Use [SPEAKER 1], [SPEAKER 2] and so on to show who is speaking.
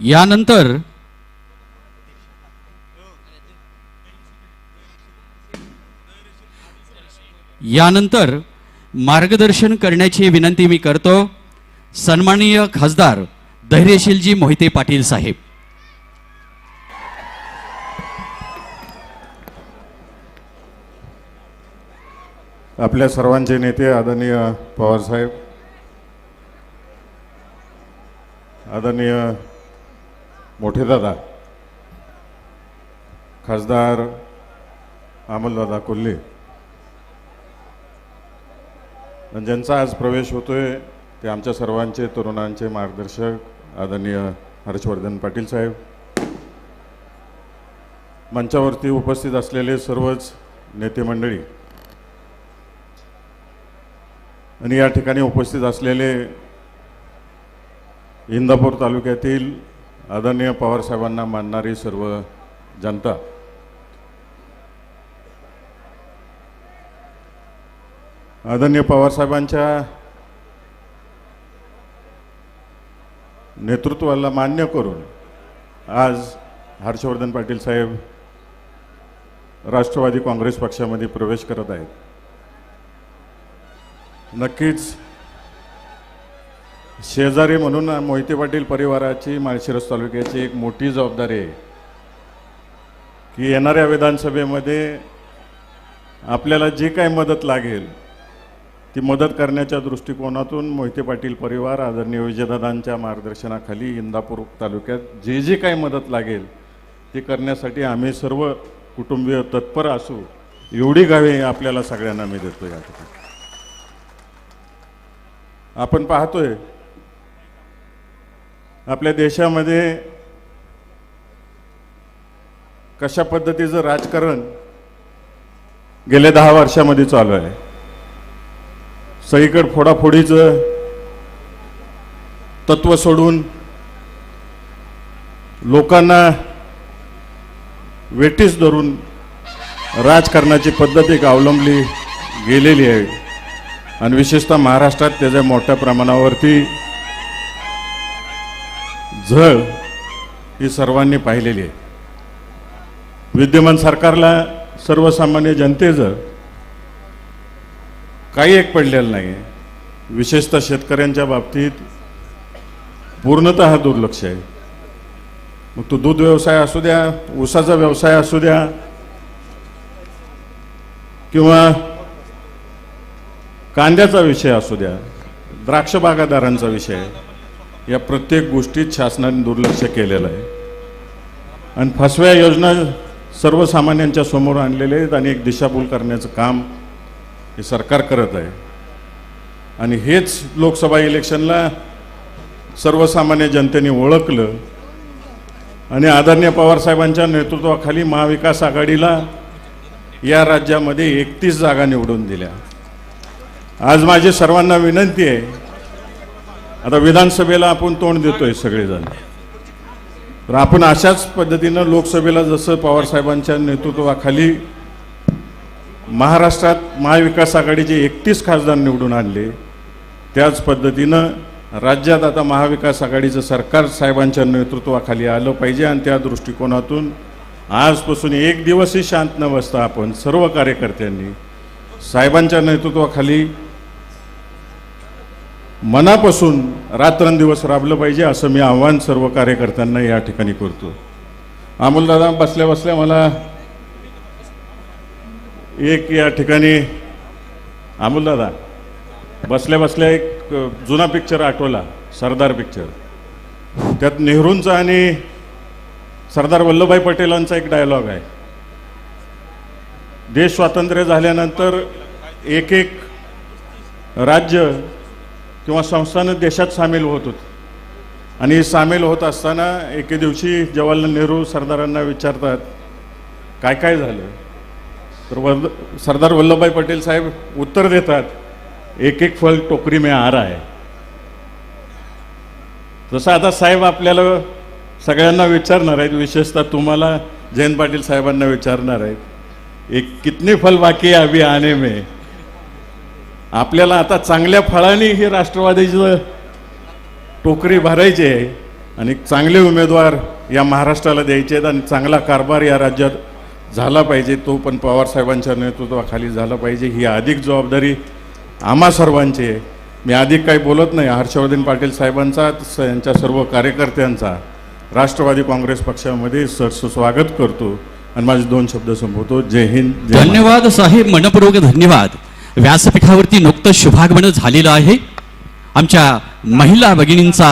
[SPEAKER 1] यानंतर यानंतर मार्गदर्शन करण्याची विनंती मी करतो. सन्माननीय खासदार धैर्यशीलजी मोहिते पाटील साहेब.
[SPEAKER 2] आपल्या सर्वांचे नेते आदरणीय पवारसाहेब आदरणीय मोठे दादा. खासदार अमलदादा कोल्हे. ज्यांचा आज प्रवेश होतोय ते आमच्या सर्वांचे तरुणांचे मार्गदर्शक आदरणीय हर्षवर्धन पाटील साहेब. मंचावरती उपस्थित असलेले सर्वच नेते मंडळी. आणि या ठिकाणी उपस्थित असलेले इंदापूर तालुक्यातील आदरणीय पवारसाहेबांना मानणारी सर्व जनता आदरणीय पवारसाहेबांच्या नेतृत्वाला मान्य करून आज हर्षवर्धन पाटील साहेब राष्ट्रवादी काँग्रेस पक्षामध्ये प्रवेश करत आहेत. नक्कीच शेजारी म्हणून मोहिते पाटील परिवाराची माळशिरस तालुक्याची एक मोठी जबाबदारी आहे की येणाऱ्या विधानसभेमध्ये आपल्याला जी काय मदत लागेल ती मदत करण्याच्या दृष्टिकोनातून मोहिते पाटील परिवार आदरणीय विजयदादांच्या मार्गदर्शनाखाली इंदापूर तालुक्यात जे जे काही मदत लागेल ती करण्यासाठी आम्ही सर्व कुटुंबीय तत्पर असू एवढी गावे आपल्याला सगळ्यांना मी देतो या ठिकाणी. आपण पाहतोय आपल्या देशामध्ये कशा पद्धतीचं राजकारण गेल्या दहा वर्षामध्ये चालू आहे? सगळीकडे फोडाफोडीचं तत्व सोडून लोकांना वेटीस धरून राजकारणाची पद्धत एक अवलंबली गेलेली आहे. आणि विशेषतः महाराष्ट्रात त्याच्या मोठ्या प्रमाणावरती झळ ही सर्वांनी पाहिलेली आहे. विद्यमान सरकारला सर्वसामान्य जनतेचं काही एक पडलेलं नाही विशेषतः शेतकऱ्यांच्या बाबतीत पूर्णतः दुर्लक्ष आहे. मग तो दूध व्यवसाय असू द्या ऊसाचा व्यवसाय असू द्या किंवा कांद्याचा विषय असू द्या द्राक्ष बागादारांचा विषय या प्रत्येक गोष्टीत शासनाने दुर्लक्ष केलेलं आहे. आणि फसव्या योजना सर्वसामान्यांच्या समोर आणलेल्या आहेत आणि एक दिशाभूल करण्याचं काम हे सरकार करत आहे. आणि हेच लोकसभा इलेक्शनला सर्वसामान्य जनतेने ओळखलं. आणि आदरणीय पवारसाहेबांच्या नेतृत्वाखाली महाविकास आघाडीला या राज्यामध्ये एकतीस जागा निवडून दिल्या. आज माझी सर्वांना विनंती आहे आता विधानसभेला आपण तोंड देतोय सगळेजण. तर आपण अशाच पद्धतीनं लोकसभेला जसं पवारसाहेबांच्या नेतृत्वाखाली महाराष्ट्रात महाविकास आघाडीचे एकतीस खासदार निवडून आणले त्याच पद्धतीनं राज्यात आता महाविकास आघाडीचं सरकार साहेबांच्या नेतृत्वाखाली आलं पाहिजे आणि त्या दृष्टिकोनातून आजपासून एक दिवसही शांत न बसता आपण सर्व कार्यकर्त्यांनी साहेबांच्या नेतृत्वाखाली मनापासून रात्रंदिवस राबलं पाहिजे असं मी आव्हान सर्व कार्यकर्त्यांना या ठिकाणी करतो. अमोलदादा बसल्या बसल्या मला एक या ठिकाणी अमोलदादा बसल्या बसल्या एक जुना पिक्चर आठवला सरदार पिक्चर त्यात नेहरूंचा आणि सरदार वल्लभभाई पटेलांचा एक डायलॉग आहे. देश स्वातंत्र्य झाल्यानंतर एक एक राज्य किंवा संस्थानं देशात सामील होत होती. आणि सामील होत असताना एके दिवशी जवाहरलाल नेहरू सरदारांना विचारतात काय काय झालं? तर वल्ल सरदार वल्लभभाई पटेल साहेब उत्तर देतात एक एक फल टोकरी मे आर आहे. जसं आता साहेब आपल्याला सगळ्यांना विचारणार आहेत विशेषतः तुम्हाला जयंत पाटील साहेबांना विचारणार आहेत एक कितने फल बाकी अभी आने में? आपल्याला आता चांगल्या फळांनी ही राष्ट्रवादीचं टोकरी भरायची आहे आणि चांगले उमेदवार या महाराष्ट्राला द्यायचे आहेत आणि चांगला कारभार या राज्यात झाला पाहिजे तो पण पवारसाहेबांच्या नेतृत्वाखाली झाला पाहिजे. ही अधिक जबाबदारी आम्हा सर्वांची आहे. मी अधिक काही बोलत नाही. हर्षवर्धन पाटील साहेबांचा यांच्या सर्व कार्यकर्त्यांचा राष्ट्रवादी काँग्रेस पक्षामध्ये सरस स्वागत करतो. आणि माझे दोन शब्द संपवतो. जय हिंद
[SPEAKER 1] धन्यवाद साहेब. मनपूर्वक धन्यवाद. व्यासपीठावरती नुकतं शुभागमन झालेलं आहे. आमच्या महिला भगिनींचा